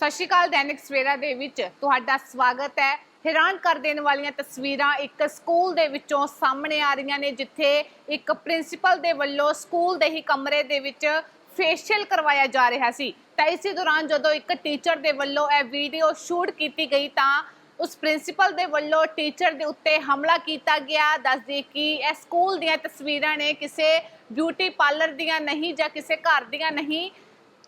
ਸਤਿ ਸ਼੍ਰੀ ਅਕਾਲ, ਦੈਨਿਕ ਸਵੇਰਾ ਦੇ ਵਿੱਚ ਤੁਹਾਡਾ ਸਵਾਗਤ ਹੈ। ਹੈਰਾਨ ਕਰ ਦੇਣ ਵਾਲੀਆਂ ਤਸਵੀਰਾਂ ਇੱਕ ਸਕੂਲ ਦੇ ਵਿੱਚੋਂ ਸਾਹਮਣੇ ਆ ਰਹੀਆਂ ਨੇ, ਜਿੱਥੇ ਇੱਕ ਪ੍ਰਿੰਸੀਪਲ ਦੇ ਵੱਲੋਂ ਸਕੂਲ ਦੇ ਹੀ ਕਮਰੇ ਦੇ ਵਿੱਚ ਫੇਸ਼ੀਅਲ ਕਰਵਾਇਆ ਜਾ ਰਿਹਾ ਸੀ। ਤਾਂ ਇਸੇ ਦੌਰਾਨ ਜਦੋਂ ਇੱਕ ਟੀਚਰ ਦੇ ਵੱਲੋਂ ਇਹ ਵੀਡੀਓ ਸ਼ੂਟ ਕੀਤੀ ਗਈ, ਤਾਂ ਉਸ ਪ੍ਰਿੰਸੀਪਲ ਦੇ ਵੱਲੋਂ ਟੀਚਰ ਦੇ ਉੱਤੇ ਹਮਲਾ ਕੀਤਾ ਗਿਆ। ਦੱਸਦੇ ਕਿ ਇਹ ਸਕੂਲ ਦੀਆਂ ਤਸਵੀਰਾਂ ਨੇ ਕਿਸੇ ਬਿਊਟੀ ਪਾਰਲਰ ਦੀਆਂ ਨਹੀਂ ਜਾਂ ਕਿਸੇ ਘਰ ਦੀਆਂ ਨਹੀਂ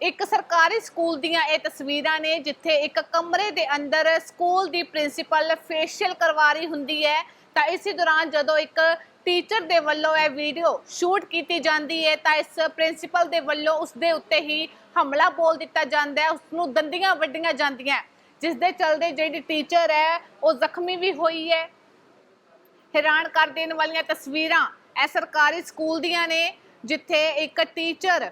ਇੱਕ ਸਰਕਾਰੀ ਸਕੂਲ ਦੀਆਂ ਇਹ ਤਸਵੀਰਾਂ ਨੇ, ਜਿੱਥੇ ਇੱਕ ਕਮਰੇ ਦੇ ਅੰਦਰ ਸਕੂਲ ਦੀ ਪ੍ਰਿੰਸੀਪਲ ਫੇਸ਼ੀਅਲ ਕਰਵਾ ਰਹੀ ਹੁੰਦੀ ਹੈ। ਤਾਂ ਇਸੇ ਦੌਰਾਨ ਜਦੋਂ ਇੱਕ ਟੀਚਰ ਦੇ ਵੱਲੋਂ ਇਹ ਵੀਡੀਓ ਸ਼ੂਟ ਕੀਤੀ ਜਾਂਦੀ ਹੈ, ਤਾਂ ਇਸ ਪ੍ਰਿੰਸੀਪਲ ਦੇ ਵੱਲੋਂ ਉਸ ਦੇ ਉੱਤੇ ਹੀ ਹਮਲਾ ਬੋਲ ਦਿੱਤਾ ਜਾਂਦਾ ਹੈ, ਉਸ ਨੂੰ ਦੰਦੀਆਂ ਵੱਡੀਆਂ ਜਾਂਦੀਆਂ ਜਿਸ ਦੇ ਚਲਦੇ ਜਿਹੜੀ ਟੀਚਰ ਹੈ, ਉਹ ਜ਼ਖਮੀ ਵੀ ਹੋਈ ਹੈ। ਹੈਰਾਨ ਕਰ ਦੇਣ ਵਾਲੀਆਂ ਤਸਵੀਰਾਂ ਇਹ ਸਰਕਾਰੀ ਸਕੂਲ ਦੀਆਂ ਨੇ, ਜਿੱਥੇ ਇੱਕ ਟੀਚਰ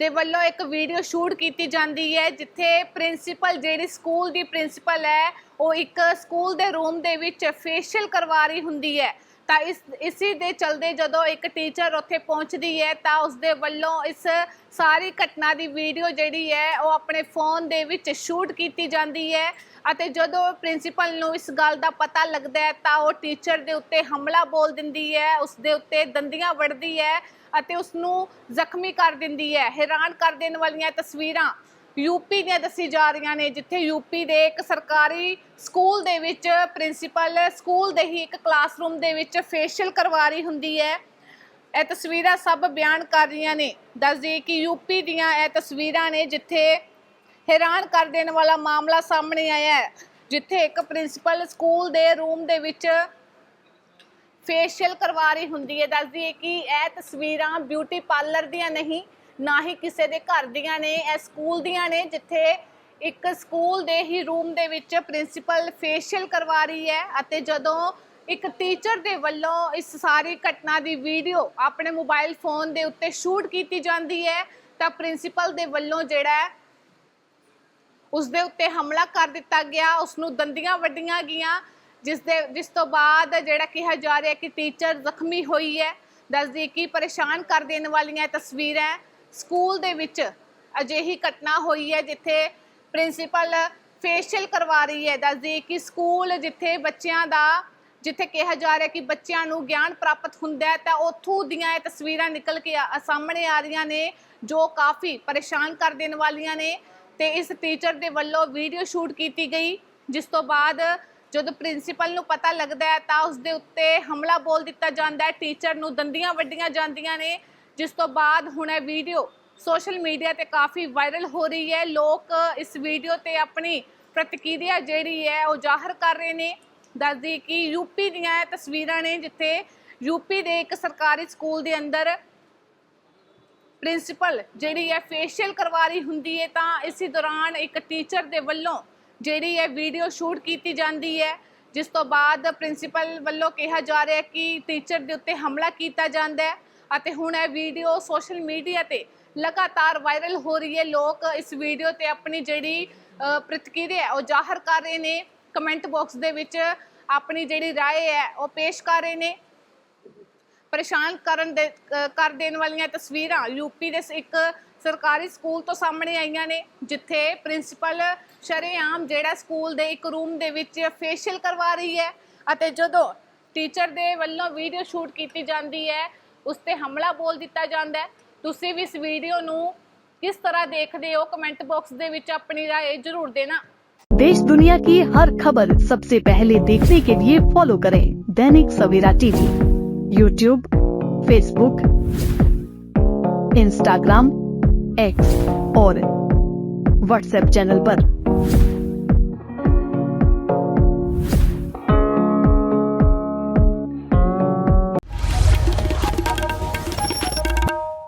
ਦੇ ਵੱਲੋਂ ਇੱਕ ਵੀਡੀਓ ਸ਼ੂਟ ਕੀਤੀ ਜਾਂਦੀ ਹੈ, ਜਿੱਥੇ ਪ੍ਰਿੰਸੀਪਲ ਜਿਹੜੀ ਸਕੂਲ ਦੀ ਪ੍ਰਿੰਸੀਪਲ ਹੈ ਉਹ ਇੱਕ ਸਕੂਲ ਦੇ ਰੂਮ ਦੇ ਵਿੱਚ ਫੇਸ਼ੀਅਲ ਕਰਵਾ ਰਹੀ ਹੁੰਦੀ ਹੈ। ਤਾਂ ਇਸ, ਇਸੇ ਦੇ ਚਲਦੇ ਜਦੋਂ ਇੱਕ ਟੀਚਰ ਉੱਥੇ ਪਹੁੰਚਦੀ ਹੈ, ਤਾਂ ਉਸ ਦੇ ਵੱਲੋਂ ਇਸ ਸਾਰੀ ਘਟਨਾ ਦੀ ਵੀਡੀਓ ਜਿਹੜੀ ਹੈ, ਉਹ ਆਪਣੇ ਫੋਨ ਦੇ ਵਿੱਚ ਸ਼ੂਟ ਕੀਤੀ ਜਾਂਦੀ ਹੈ ਅਤੇ ਜਦੋਂ ਪ੍ਰਿੰਸੀਪਲ ਨੂੰ ਇਸ ਗੱਲ ਦਾ ਪਤਾ ਲੱਗਦਾ ਹੈ, ਤਾਂ ਉਹ ਟੀਚਰ ਦੇ ਉੱਤੇ ਹਮਲਾ ਬੋਲ ਦਿੰਦੀ ਹੈ ਉਸ ਦੇ ਉੱਤੇ ਦੰਦੀਆਂ ਵੜਦੀ ਹੈ ਅਤੇ ਉਸ ਨੂੰ ਜ਼ਖਮੀ ਕਰ ਦਿੰਦੀ ਹੈ। ਹੈਰਾਨ ਕਰ ਦੇਣ ਵਾਲੀਆਂ ਤਸਵੀਰਾਂ ਯੂਪੀ ਦੀਆਂ ਦੱਸੀ ਜਾ ਰਹੀਆਂ ਨੇ, ਜਿੱਥੇ ਯੂਪੀ ਦੇ ਇੱਕ ਸਰਕਾਰੀ ਸਕੂਲ ਦੇ ਵਿੱਚ ਪ੍ਰਿੰਸੀਪਲ ਸਕੂਲ ਦੇ ਹੀ ਇੱਕ ਕਲਾਸਰੂਮ ਦੇ ਵਿੱਚ ਫੇਸ਼ੀਅਲ ਕਰਵਾ ਰਹੀ ਹੁੰਦੀ ਹੈ। ਇਹ ਤਸਵੀਰਾਂ ਸਭ ਬਿਆਨ ਕਰ ਰਹੀਆਂ ਨੇ। ਦੱਸਦੀ ਕਿ ਯੂਪੀ ਦੀਆਂ ਇਹ ਤਸਵੀਰਾਂ ਨੇ, ਜਿੱਥੇ ਹੈਰਾਨ ਕਰ ਦੇਣ ਵਾਲਾ ਮਾਮਲਾ ਸਾਹਮਣੇ ਆਇਆ ਹੈ, ਜਿੱਥੇ ਇੱਕ ਪ੍ਰਿੰਸੀਪਲ ਸਕੂਲ ਦੇ ਰੂਮ ਦੇ ਵਿੱਚ ਫੇਸ਼ੀਅਲ ਕਰਵਾ ਰਹੀ ਹੁੰਦੀ ਹੈ। ਦੱਸਦੀ ਹੈ ਕਿ ਇਹ ਤਸਵੀਰਾਂ ਬਿਊਟੀ ਪਾਰਲਰ ਦੀਆਂ ਨਹੀਂ ਨਾ ਹੀ ਕਿਸੇ ਦੇ ਘਰ ਦੀਆਂ ਨੇ, ਇਹ ਸਕੂਲ ਦੀਆਂ ਨੇ, ਜਿੱਥੇ ਇੱਕ ਸਕੂਲ ਦੇ ਹੀ ਰੂਮ ਦੇ ਵਿੱਚ ਪ੍ਰਿੰਸੀਪਲ ਫੇਸ਼ੀਅਲ ਕਰਵਾ ਰਹੀ ਹੈ ਅਤੇ ਜਦੋਂ ਇੱਕ ਟੀਚਰ ਦੇ ਵੱਲੋਂ ਇਸ ਸਾਰੀ ਘਟਨਾ ਦੀ ਵੀਡੀਓ ਆਪਣੇ ਮੋਬਾਈਲ ਫੋਨ ਦੇ ਉੱਤੇ ਸ਼ੂਟ ਕੀਤੀ ਜਾਂਦੀ ਹੈ, ਤਾਂ ਪ੍ਰਿੰਸੀਪਲ ਦੇ ਵੱਲੋਂ ਜਿਹੜਾ ਹੈ, ਉਸ ਦੇ ਉੱਤੇ ਹਮਲਾ ਕਰ ਦਿੱਤਾ ਗਿਆ, ਉਸ ਨੂੰ ਦੰਦੀਆਂ ਵੱਡੀਆਂ ਗਈਆਂ, ਜਿਸ ਦੇ, ਜਿਸ ਤੋਂ ਬਾਅਦ ਜਿਹੜਾ ਕਿਹਾ ਜਾ ਰਿਹਾ ਕਿ ਟੀਚਰ ਜ਼ਖਮੀ ਹੋਈ ਹੈ। ਦੱਸਦੀ ਕਿ ਪਰੇਸ਼ਾਨ ਕਰ ਦੇਣ ਵਾਲੀਆਂ ਤਸਵੀਰਾਂ ਸਕੂਲ ਦੇ ਵਿੱਚ ਅਜਿਹੀ ਘਟਨਾ ਹੋਈ ਹੈ ਜਿੱਥੇ ਪ੍ਰਿੰਸੀਪਲ ਫੇਸ਼ੀਅਲ ਕਰਵਾ ਰਹੀ ਹੈ, ਦੱਸਦੀ ਕਿ ਸਕੂਲ ਜਿੱਥੇ ਬੱਚਿਆਂ ਦਾ, ਜਿੱਥੇ ਕਿਹਾ ਜਾ ਰਿਹਾ ਕਿ ਬੱਚਿਆਂ ਨੂੰ ਗਿਆਨ ਪ੍ਰਾਪਤ ਹੁੰਦਾ ਹੈ, ਤਾਂ ਉੱਥੋਂ ਦੀਆਂ ਇਹ ਤਸਵੀਰਾਂ ਨਿਕਲ ਕੇ ਆ- ਸਾਹਮਣੇ ਆ ਰਹੀਆਂ ਨੇ, ਜੋ ਕਾਫੀ ਪਰੇਸ਼ਾਨ ਕਰ ਦੇਣ ਵਾਲੀਆਂ ਨੇ। ਤੇ ਇਸ ਟੀਚਰ ਦੇ ਵੱਲੋਂ ਵੀਡੀਓ ਸ਼ੂਟ ਕੀਤੀ ਗਈ, ਜਿਸ ਤੋਂ ਬਾਅਦ ਜਦੋਂ ਪ੍ਰਿੰਸੀਪਲ ਨੂੰ ਪਤਾ ਲੱਗਦਾ ਹੈ, ਤਾਂ ਉਸ ਦੇ ਉੱਤੇ ਹਮਲਾ ਬੋਲ ਦਿੱਤਾ ਜਾਂਦਾ ਹੈ ਟੀਚਰ ਨੂੰ ਦੰਦੀਆਂ ਵੱਡੀਆਂ ਜਾਂਦੀਆਂ ਨੇ ਜਿਸ ਤੋਂ ਬਾਅਦ ਹੁਣ ਇਹ ਵੀਡੀਓ ਸੋਸ਼ਲ ਮੀਡੀਆ ਤੇ ਕਾਫੀ ਵਾਇਰਲ ਹੋ ਰਹੀ ਹੈ। ਲੋਕ ਇਸ ਵੀਡੀਓ ਤੇ ਆਪਣੀ ਪ੍ਰਤੀਕਿਰਿਆ ਜਿਹੜੀ ਹੈ ਉਹ ਜ਼ਾਹਰ ਕਰ ਰਹੇ ਨੇ। ਦੱਸਦੀ ਕਿ ਯੂਪੀ ਦੀਆਂ ਤਸਵੀਰਾਂ ਨੇ ਜਿੱਥੇ ਯੂਪੀ ਦੇ ਇੱਕ ਸਰਕਾਰੀ ਸਕੂਲ ਦੇ ਅੰਦਰ ਪ੍ਰਿੰਸੀਪਲ ਜਿਹੜੀ ਹੈ ਫੇਸ਼ੀਅਲ ਕਰਵਾ ਰਹੀ ਹੁੰਦੀ ਹੈ ਤਾਂ ਇਸੇ ਦੌਰਾਨ ਇੱਕ ਟੀਚਰ ਦੇ ਵੱਲੋਂ ਜਿਹੜੀ ਹੈ ਵੀਡੀਓ ਸ਼ੂਟ ਕੀਤੀ ਜਾਂਦੀ ਹੈ। ਜਿਸ ਤੋਂ ਬਾਅਦ ਪ੍ਰਿੰਸੀਪਲ ਵੱਲੋਂ ਕਿਹਾ ਜਾ ਰਿਹਾ ਹੈ ਕਿ ਟੀਚਰ ਦੇ ਉੱਤੇ ਹਮਲਾ ਕੀਤਾ ਜਾਂਦਾ ਹੈ। ਅਤੇ ਹੁਣ ਇਹ ਵੀਡੀਓ ਸੋਸ਼ਲ ਮੀਡੀਆ ਤੇ ਲਗਾਤਾਰ ਵਾਇਰਲ ਹੋ ਰਹੀ ਹੈ ਲੋਕ ਇਸ ਵੀਡੀਓ ਤੇ ਆਪਣੀ ਜਿਹੜੀ ਅ, ਪ੍ਰਤੀਕਿਰਿਆ ਹੈ ਉਹ ਜ਼ਾਹਰ ਕਰ ਰਹੇ ਨੇ ਕਮੈਂਟ ਬਾਕਸ ਦੇ ਵਿੱਚ ਆਪਣੀ ਜਿਹੜੀ رائے ਹੈ ਉਹ ਪੇਸ਼ ਕਰ ਰਹੇ ਨੇ ਪਰੇਸ਼ਾਨ ਕਰਨ ਦੇ ਅ, ਕਰ ਦੇਣ ਵਾਲੀਆਂ ਤਸਵੀਰਾਂ ਯੂਪੀ ਦੇ ਸ- ਇੱਕ ਸਰਕਾਰੀ ਸਕੂਲ ਤੋਂ ਸਾਹਮਣੇ ਆਈਆਂ ਨੇ ਜਿੱਥੇ ਪ੍ਰਿੰਸੀਪਲ ਸ਼ਰੇਆਮ ਜਿਹੜਾ ਸਕੂਲ ਦੇ ਇੱਕ ਰੂਮ ਦੇ ਵਿੱਚ ਫੇਸ਼ੀਅਲ ਕਰਵਾ ਰਹੀ ਹੈ ਅਤੇ ਜਦੋਂ ਟੀਚਰ ਦੇ ਵੱਲੋਂ ਵੀਡੀਓ ਸ਼ੂਟ ਕੀਤੀ ਜਾਂਦੀ ਹੈ ਉਸ ਤੇ ਹਮਲਾ ਬੋਲ ਦਿੱਤਾ ਜਾਂਦਾ ਹੈ ਤੁਸੀਂ ਵੀ ਇਸ ਵੀਡੀਓ ਨੂੰ ਕਿਸ ਤਰ੍ਹਾਂ ਦੇਖਦੇ ਹੋ ਕਮੈਂਟ ਬਾਕਸ ਦੇ ਵਿੱਚ ਆਪਣੀ رائے ਜ਼ਰੂਰ ਦੇਣਾ देश दुनिया की हर खबर सबसे पहले देखने के लिए फॉलो करें Dainik Savera TV YouTube Facebook Instagram X और व्हाट्सएप चैनल पर।